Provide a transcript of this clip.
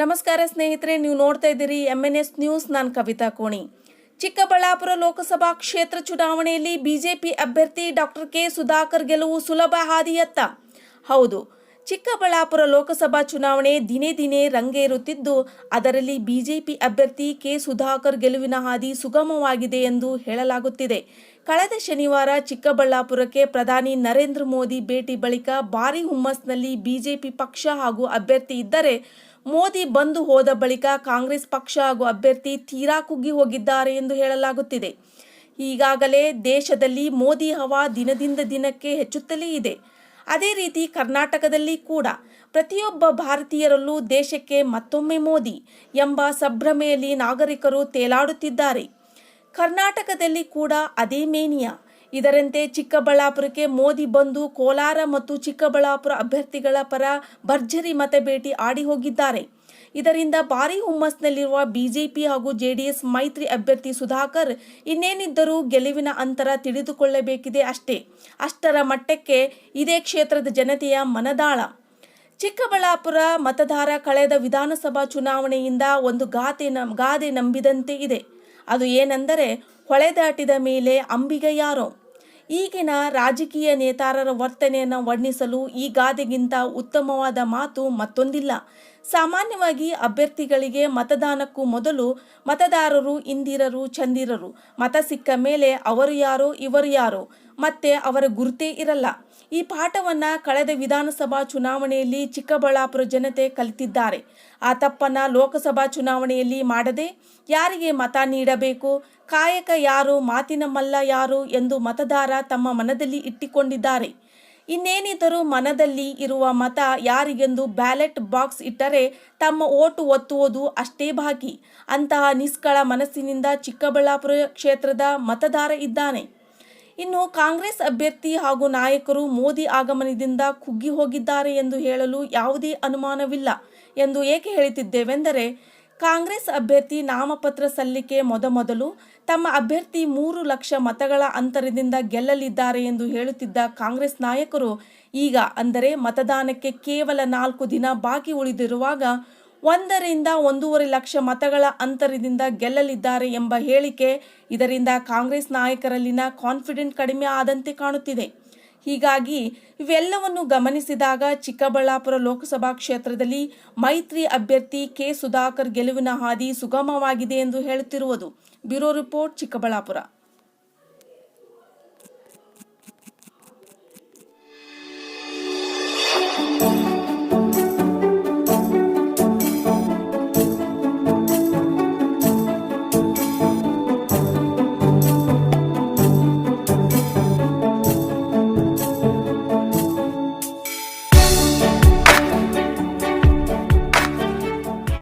ನಮಸ್ಕಾರ ಸ್ನೇಹಿತರೆ, ನೀವು ನೋಡ್ತಾ ಇದ್ದೀರಿ ಎಂ ಎನ್ ಎಸ್ ನ್ಯೂಸ್ ನಾನು ಕವಿತಾ ಕೋಣಿ. ಚಿಕ್ಕಬಳ್ಳಾಪುರ ಲೋಕಸಭಾ ಕ್ಷೇತ್ರ ಚುನಾವಣೆಯಲ್ಲಿ ಬಿಜೆಪಿ ಅಭ್ಯರ್ಥಿ ಡಾಕ್ಟರ್ ಕೆ ಸುಧಾಕರ್ ಗೆಲುವು ಸುಲಭ ಹಾದಿಯತ್ತ. ಹೌದು ಚಿಕ್ಕಬಳ್ಳಾಪುರ ಲೋಕಸಭಾ ಚುನಾವಣೆ ದಿನೇ ದಿನೇ ರಂಗೇರುತ್ತಿದ್ದು, ಅದರಲ್ಲಿ ಬಿಜೆಪಿ ಅಭ್ಯರ್ಥಿ ಕೆ ಸುಧಾಕರ್ ಗೆಲುವಿನ ಹಾದಿ ಸುಗಮವಾಗಿದೆ ಎಂದು ಹೇಳಲಾಗುತ್ತಿದೆ. ಕಳೆದ ಶನಿವಾರ ಚಿಕ್ಕಬಳ್ಳಾಪುರಕ್ಕೆ ಪ್ರಧಾನಿ ನರೇಂದ್ರ ಮೋದಿ ಭೇಟಿ ಬಳಿಕ ಭಾರಿ ಹುಮ್ಮಸ್ನಲ್ಲಿ ಬಿಜೆಪಿ ಪಕ್ಷ ಹಾಗೂ ಅಭ್ಯರ್ಥಿ ಇದ್ದರೆ, ಮೋದಿ ಬಂದು ಹೋದ ಬಳಿಕ ಕಾಂಗ್ರೆಸ್ ಪಕ್ಷ ಹಾಗೂ ಅಭ್ಯರ್ಥಿ ತೀರಾ ಕುಗ್ಗಿ ಹೋಗಿದ್ದಾರೆ ಎಂದು ಹೇಳಲಾಗುತ್ತಿದೆ. ಈಗಾಗಲೇ ದೇಶದಲ್ಲಿ ಮೋದಿ ಹವಾ ದಿನದಿಂದ ದಿನಕ್ಕೆ ಹೆಚ್ಚುತ್ತಲೇ ಇದೆ. ಅದೇ ರೀತಿ ಕರ್ನಾಟಕದಲ್ಲಿ ಕೂಡ ಪ್ರತಿಯೊಬ್ಬ ಭಾರತೀಯರಲ್ಲೂ ದೇಶಕ್ಕೆ ಮತ್ತೊಮ್ಮೆ ಮೋದಿ ಎಂಬ ಸಭ್ರಮೆಯಲ್ಲಿ ನಾಗರಿಕರು ತೇಲಾಡುತ್ತಿದ್ದಾರೆ. ಕರ್ನಾಟಕದಲ್ಲಿ ಕೂಡ ಅದೇ ಮೇನಿಯಾ. ಇದರಂತೆ ಚಿಕ್ಕಬಳ್ಳಾಪುರಕ್ಕೆ ಮೋದಿ ಬಂದು ಕೋಲಾರ ಮತ್ತು ಚಿಕ್ಕಬಳ್ಳಾಪುರ ಅಭ್ಯರ್ಥಿಗಳ ಪರ ಭರ್ಜರಿ ಮತಬೇಟಿ ಆಡಿ ಹೋಗಿದ್ದಾರೆ. ಇದರಿಂದ ಭಾರೀ ಹುಮ್ಮಸ್ನಲ್ಲಿರುವ ಬಿಜೆಪಿ ಹಾಗೂ ಜೆಡಿಎಸ್ ಮೈತ್ರಿ ಅಭ್ಯರ್ಥಿ ಸುಧಾಕರ್ ಇನ್ನೇನಿದ್ದರೂ ಗೆಲುವಿನ ಅಂತರ ತಿಳಿದುಕೊಳ್ಳಬೇಕಿದೆ ಅಷ್ಟೇ. ಅಷ್ಟರ ಮಟ್ಟಕ್ಕೆ ಇದೇ ಕ್ಷೇತ್ರದ ಜನತೆಯ ಮನದಾಳ. ಚಿಕ್ಕಬಳ್ಳಾಪುರ ಮತದಾರ ಕಳೆದ ವಿಧಾನಸಭಾ ಚುನಾವಣೆಯಿಂದ ಒಂದು ನ, ಗಾದೆ ನಂಬಿದಂತೆ ಇದೆ. ಅದು ಏನೆಂದರೆ ಹೊಳೆದಾಟಿದ ಮೇಲೆ ಅಂಬಿಗ ಯಾರೋ. ಈಗಿನ ರಾಜಕೀಯ ನೇತಾರರ ವರ್ತನೆಯನ್ನು ವರ್ಣಿಸಲು ಈ ಗಾದೆಗಿಂತ ಉತ್ತಮವಾದ ಮಾತು ಮತ್ತೊಂದಿಲ್ಲ. ಸಾಮಾನ್ಯವಾಗಿ ಅಭ್ಯರ್ಥಿಗಳಿಗೆ ಮತದಾನಕ್ಕೂ ಮೊದಲು ಮತದಾರರು ಇಂದಿರರು ಚಂದಿರರು. ಮತ ಸಿಕ್ಕ ಮೇಲೆ ಅವರು ಯಾರೋ, ಇವರು ಯಾರೋ? ಮತ್ತೆ ಅವರ ಗುರುತೇ ಇರಲ್ಲ. ಈ ಪಾಠವನ್ನ ಕಳೆದ ವಿಧಾನಸಭಾ ಚುನಾವಣೆಯಲ್ಲಿ ಚಿಕ್ಕಬಳ್ಳಾಪುರ ಜನತೆ ಕಲಿತಿದ್ದಾರೆ. ಆ ತಪ್ಪನ್ನು ಲೋಕಸಭಾ ಚುನಾವಣೆಯಲ್ಲಿ ಮಾಡದೆ ಯಾರಿಗೆ ಮತ ನೀಡಬೇಕು, ಕಾಯಕ ಯಾರು, ಮಾತಿನ ಮಲ್ಲ ಯಾರು ಎಂದು ಮತದಾರ ತಮ್ಮ ಮನದಲ್ಲಿ ಇಟ್ಟಿಕೊಂಡಿದ್ದಾರೆ. ಇನ್ನೇನಿದ್ದರೂ ಮನದಲ್ಲಿ ಇರುವ ಮತ ಯಾರಿಗೆಂದು ಬ್ಯಾಲೆಟ್ ಬಾಕ್ಸ್ ಇಟ್ಟರೆ ತಮ್ಮ ಓಟು ಒತ್ತುವುದು ಅಷ್ಟೇ ಬಾಕಿ. ಅಂತಹ ನಿಷ್ಕಳ ಮನಸ್ಸಿನಿಂದ ಚಿಕ್ಕಬಳ್ಳಾಪುರ ಕ್ಷೇತ್ರದ ಮತದಾರ ಇದ್ದಾನೆ. ಇನ್ನು ಕಾಂಗ್ರೆಸ್ ಅಭ್ಯರ್ಥಿ ಹಾಗೂ ನಾಯಕರು ಮೋದಿ ಆಗಮನದಿಂದ ಕುಗ್ಗಿ ಹೋಗಿದ್ದಾರೆ ಎಂದು ಹೇಳಲು ಯಾವುದೇ ಅನುಮಾನವಿಲ್ಲ ಎಂದು ಏಕೆ ಹೇಳುತ್ತಿದ್ದೇವೆಂದರೆ ಕಾಂಗ್ರೆಸ್ ಅಭ್ಯರ್ಥಿ ನಾಮಪತ್ರ ಸಲ್ಲಿಕೆ ಮೊದಮೊದಲು ತಮ್ಮ ಅಭ್ಯರ್ಥಿ ಮೂರು ಲಕ್ಷ ಮತಗಳ ಅಂತರದಿಂದ ಗೆಲ್ಲಲಿದ್ದಾರೆ ಎಂದು ಹೇಳುತ್ತಿದ್ದ ಕಾಂಗ್ರೆಸ್ ನಾಯಕರು, ಈಗ ಅಂದರೆ ಮತದಾನಕ್ಕೆ ಕೇವಲ ನಾಲ್ಕು ದಿನ ಬಾಕಿ ಉಳಿದಿರುವಾಗ ಒಂದರಿಂದ ಒಂದೂವರೆ ಲಕ್ಷ ಮತಗಳ ಅಂತರದಿಂದ ಗೆಲ್ಲಲಿದ್ದಾರೆ ಎಂಬ ಹೇಳಿಕೆ ಇದರಿಂದ ಕಾಂಗ್ರೆಸ್ ನಾಯಕರಲ್ಲಿನ ಕಾನ್ಫಿಡೆಂಟ್ ಕಡಿಮೆ ಆದಂತೆ ಕಾಣುತ್ತಿದೆ. ಹೀಗಾಗಿ ಇವೆಲ್ಲವನ್ನು ಗಮನಿಸಿದಾಗ ಚಿಕ್ಕಬಳ್ಳಾಪುರ ಲೋಕಸಭಾ ಕ್ಷೇತ್ರದಲ್ಲಿ ಮೈತ್ರಿ ಅಭ್ಯರ್ಥಿ ಕೆ ಸುಧಾಕರ್ ಗೆಲುವಿನ ಹಾದಿ ಸುಗಮವಾಗಿದೆ ಎಂದು ಹೇಳುತ್ತಿರುವುದು. Bureau report Chikkaballapur.